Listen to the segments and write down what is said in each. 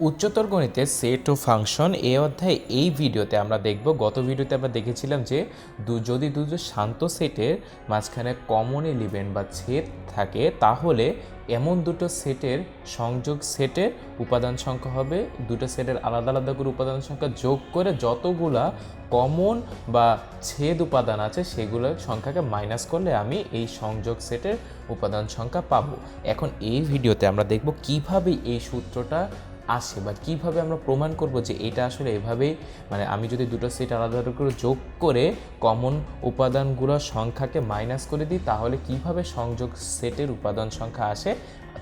উচ্চতর গণিতে সেট ও ফাংশন এ অধ্যায়ে এই ভিডিওতে আমরা দেখব, গত ভিডিওতে আমরা দেখেছিলাম যে দু, যদি দুটো শান্ত সেটের মাঝখানে কমন এলিমেন্ট বা ছেদ থাকে, তাহলে এমন দুটো সেটের সংযোগ সেটের উপাদান সংখ্যা হবে। দুটো সেটের আলাদা আলাদা করে উপাদান সংখ্যা যোগ করে যতগুলা কমন বা ছেদ উপাদান আছে সেগুলোর সংখ্যাকে মাইনাস করলে আমি এই সংযোগ সেটের উপাদান সংখ্যা পাবো। এখন এই ভিডিওতে আমরা দেখব কীভাবে এই সূত্রটা আসে বা কীভাবে আমরা প্রমাণ করব যে এটা আসলে এভাবেই? মানে আমি যদি দুটো সেট আলাদা আলাদা করে যোগ করে কমন উপাদানগুলোর সংখ্যাকে মাইনাস করে দিই, তাহলে কীভাবে সংযোগ সেটের উপাদান সংখ্যা আসে?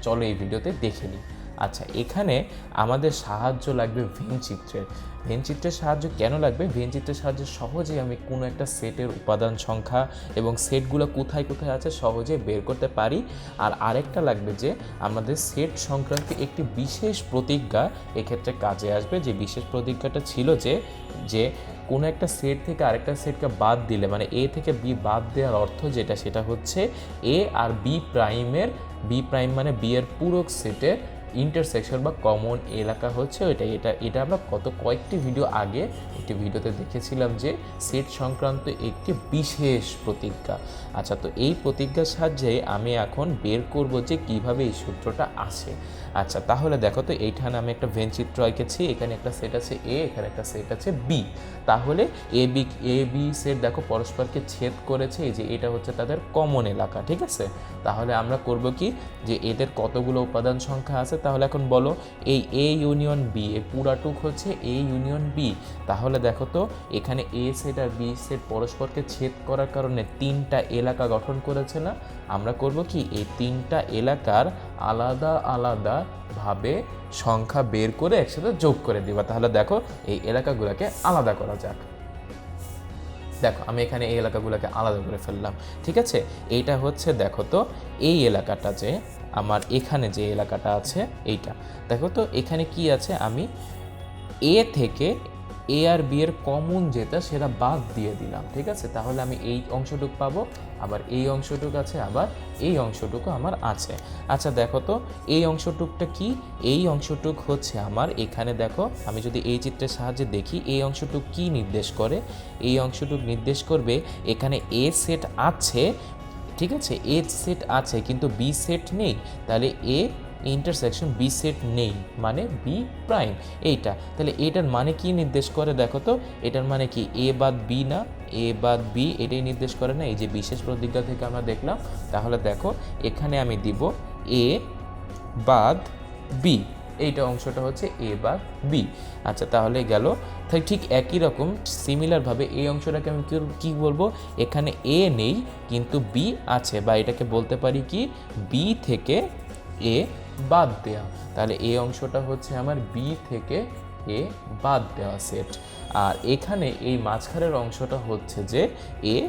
চলো এই ভিডিওতে দেখে নিই। আচ্ছা এখানে আমাদের সাহায্য লাগবে ভেন চিত্রের। ভেন চিত্রের সাহায্য কেন লাগবে? ভেন চিত্রের সাহায্যে সহজেই আমি কোনো একটা সেটের উপাদান সংখ্যা এবং সেটগুলো কোথায় কোথায় আছে সহজে বের করতে পারি। আর আরেকটা লাগবে যে, আমাদের সেট সংক্রান্ত একটি বিশেষ প্রতিজ্ঞা এক্ষেত্রে কাজে আসবে। যে বিশেষ প্রতিজ্ঞাটা ছিল যে যে কোনো একটা সেট থেকে আরেকটা সেটকে বাদ দিলে মানে এ থেকে বি বাদ দেওয়ার অর্থ যেটা, সেটা হচ্ছে এ আর বি প্রাইমের বি প্রাইম মানে বি এর পূরক সেটের ইন্টারসেকশন বা কমন এলাকা হচ্ছে ওইটা এটা এটা আমরা কত কয়েকটি ভিডিও আগে একটি ভিডিওতে দেখেছিলাম যে সেট সংক্রান্ত একটি বিশেষ প্রতিজ্ঞা। আচ্ছা তো এই প্রতিজ্ঞার সাহায্যে আমি এখন বের করব যে কীভাবে এই সূত্রটা আসে। আচ্ছা তাহলে দেখো তো এইখানে আমি একটা ভেন চিত্র এঁকেছি এখানে একটা সেট আছে এ এখানে একটা সেট আছে বি তাহলে A B A B set দেখো পরস্পরকে ছেদ করেছে, এই যে এটা হচ্ছে তাদের কমন এলাকা, ঠিক আছে? তাহলে আমরা করব কি? যে এদের কতগুলো উপাদান সংখ্যা আছে তাহলে এখন বলো, এই এ ইউনিয়ন বি এই পুরাটুক হচ্ছে এ ইউনিয়ন বি তাহলে দেখো তো, এখানে এ সেট আর বি সেট পরস্পরকে ছেদ করার কারণে তিনটা এলাকা গঠন করেছে না। আমরা করব কি, এই তিনটা এলাকার আলাদা আলাদা ভাবে সংখ্যা বের করে একসাথে যোগ করে দিবা। তাহলে দেখো, এই এলাকাগুলোকে আলাদা করা যাক। দেখো, আমি এখানে এই এলাকাগুলোকে আলাদা করে ফেললাম। ঠিক আছে? এইটা হচ্ছে, দেখো তো, এই এলাকাটা যে আমার এখানে যে এলাকাটা আছে, এইটা। দেখো তো, এখানে কি আছে? আমি এ থেকে এ আর বি এর কমন যেটা, সেটা বাদ দিয়ে দিলাম, ঠিক আছে? তাহলে আমি এই অংশটুকু পাবো, আবার এই অংশটুকু আছে, আবার এই অংশটুকু আমার আছে। আচ্ছা দেখো তো, এই অংশটুকটা কি? এই অংশটুক হচ্ছে আমার, এখানে দেখো, আমি যদি এই চিত্রের সাহায্যে দেখি, এই অংশটুক কি নির্দেশ করে? এই অংশটুক নির্দেশ করবে, এখানে এ সেট আছে ঠিক আছে? এ সেট আছে, কিন্তু বি সেট নেই। তাহলে এ ইন্টারসেকশন বি সেট নেই মানে বি প্রাইম এইটা। তাহলে এটার মানে কি নির্দেশ করে দেখো তো? এটার মানে কি? এ বাদ বি না? এ বাদ বি এটাই নির্দেশ করে না? এই যে বিশেষ প্রতিজ্ঞা থেকে আমরা দেখলাম, তাহলে দেখো, এখানে আমি দিব এ বাদ বি এইটা অংশটা হচ্ছে এ বা বি। আচ্ছা তাহলে গেল। তাই ঠিক একই রকম সিমিলারভাবে এই অংশটাকে আমি কি- বলব? এখানে এ নেই, কিন্তু বি আছে, বা এটাকে বলতে পারি কি? বি থেকে এ বাদ দেওয়া তাহলে এই অংশটা হচ্ছে আমার বি থেকে এ বাদ দেওয়া সেট। আর এখানে এই মাঝখানের অংশটা হচ্ছে যে এ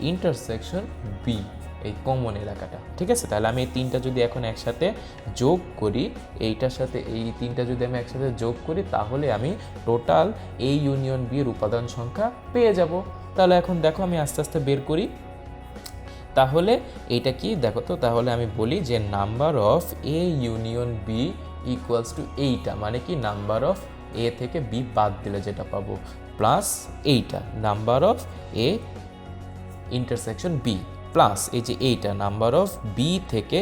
ইন্টারসেকশন বি। এই কমন এলাকাটা, ঠিক আছে? তাহলে আমি এই তিনটা যদি এখন একসাথে যোগ করি, এইটার সাথে, এই তিনটা যদি আমি একসাথে যোগ করি, তাহলে আমি টোটাল এই ইউনিয়ন বি এর উপাদান সংখ্যা পেয়ে যাব। তাহলে এখন দেখো, আমি আস্তে আস্তে বের করি। তাহলে এইটা কি? দেখো তো, তাহলে আমি বলি যে number of A union B equals to এইটা মানে কি? নাম্বার অফ এ থেকে বি বাদ দিলে যেটা পাবো প্লাস এইটা number of A intersection B plus এই যে এইটা নাম্বার অফ বি থেকে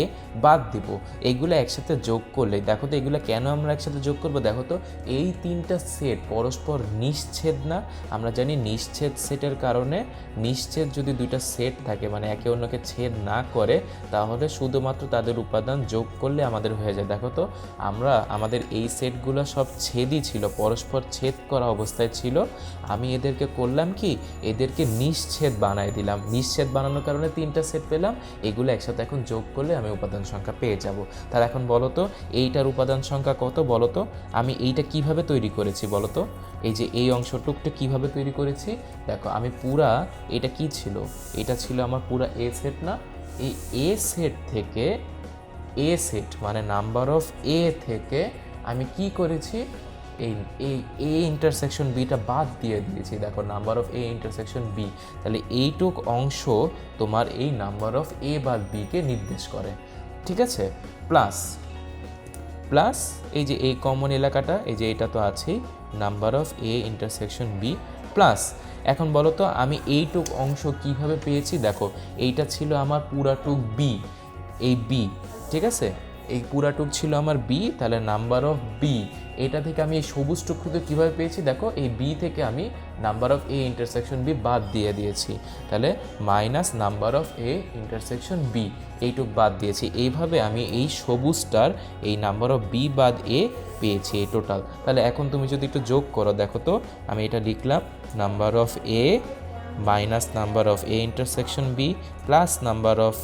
এ বাদ দিব। এইগুলো একসাথে যোগ করলে, দেখো তো এগুলো কেন আমরা একসাথে যোগ করব? দেখো তো, এই তিনটা সেট পরস্পর নিশ্ছেদ না। আমরা জানি নিশ্ছেদ সেটের কারণে নিশ্ছেদ যদি দুইটা সেট থাকে মানে একে অন্যকে ছেদ না করে, তাহলে শুধুমাত্র তাদের উপাদান যোগ করলে আমাদের হয়ে যায়। দেখো তো, আমরা, আমাদের এই সেটগুলো সব ছেদই ছিল, পরস্পর ছেদ করা অবস্থায় ছিল। আমি এদেরকে করলাম কি? এদেরকে নিশ্ছেদ বানাই দিলাম। নিশ্ছেদ বানানোর কারণে তিনটা সেট পেলাম। এগুলো একসাথে এখন যোগ করলে আমি উপাদান সংখ্যা পেয়ে যাব। তাহলে এখন বলো তো, এইটার উপাদান সংখ্যা কত বলো তো? আমি এইটা কীভাবে তৈরি করেছি বলো তো? এই যে এই অংশটুকটা কীভাবে তৈরি করেছি? দেখো, আমি পুরা এটা কি ছিল? এটা ছিল আমার পুরা এ সেট না? এই এ সেট থেকে এ সেট মানে নাম্বার অফ এ থেকে আমি কি করেছি? এই এই এ ইন্টারসেকশন বিটা বাদ দিয়ে দিয়েছি। দেখো number of A intersection B তাহলে এইটুক অংশ তোমার এই নাম্বার অফ এ বা বিকে নির্দেশ করে। ঠিক আছে? প্লাস প্লাস এই যে এই কমন এলাকাটা, এই যে এটা তো আছেই number of A intersection B plus এখন বলো তো, আমি এইটুক অংশ কীভাবে পেয়েছি? দেখো, এইটা ছিল আমার পুরাটুক বি এই বি ঠিক আছে? এই পুরাটুক ছিল আমার বি তাহলে নাম্বার অফ বি এটা থেকে আমি এই সবুজ টুকরুকে কীভাবে পেয়েছি? দেখো, এই বি থেকে আমি number of A intersection B বাদ দিয়ে দিয়েছি। তাহলে minus number of A intersection B এইটুক বাদ দিয়েছি। এইভাবে আমি এই সবুজটার এই নাম্বার অফ বি বাদ এ পেয়েছি এই টোটাল তাহলে এখন তুমি যদি একটু যোগ করো, দেখো তো, আমি এটা লিখলাম number of A minus number of A intersection B plus number of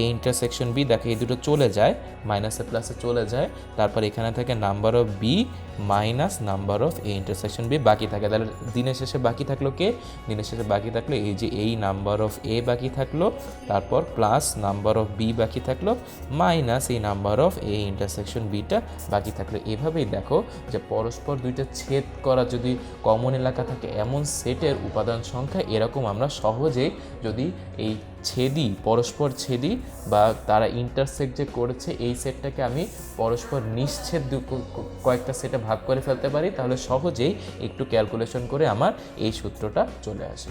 A intersection B দেখো এই দুটো চলে যায় মাইনাসে প্লাসে চলে যায়, তারপর এখানে থাকে number of B minus number of A intersection B বাকি থাকে। তাহলে দিনের শেষে বাকি থাকল কে? দিনের শেষে বাকি থাকল এই যে এই নাম্বার অফ এ বাকি থাকল, তারপর প্লাস নাম্বার অফ বি বাকি থাকল মাইনাস এই নাম্বার অফ এ ইন্টারসেকশন বিটা বাকি থাকল। এভাবেই দেখো যে পরস্পর দুইটা ছেদ করা যদি কমন এলাকা থাকে, এমন সেটের উপাদান সংখ্যা এরকম আমরা সহজেই যদি এই ছেদি পরস্পর ছেদি বা তারা ইন্টারসেক্ট যে করেছে, এই সেটটাকে আমি পরস্পর নিশ্ছেদ কয়েকটা সেটে ভাগ করে ফেলতে পারি, তাহলে সহজেই একটু ক্যালকুলেশন করে আমার এই সূত্রটা চলে আসে।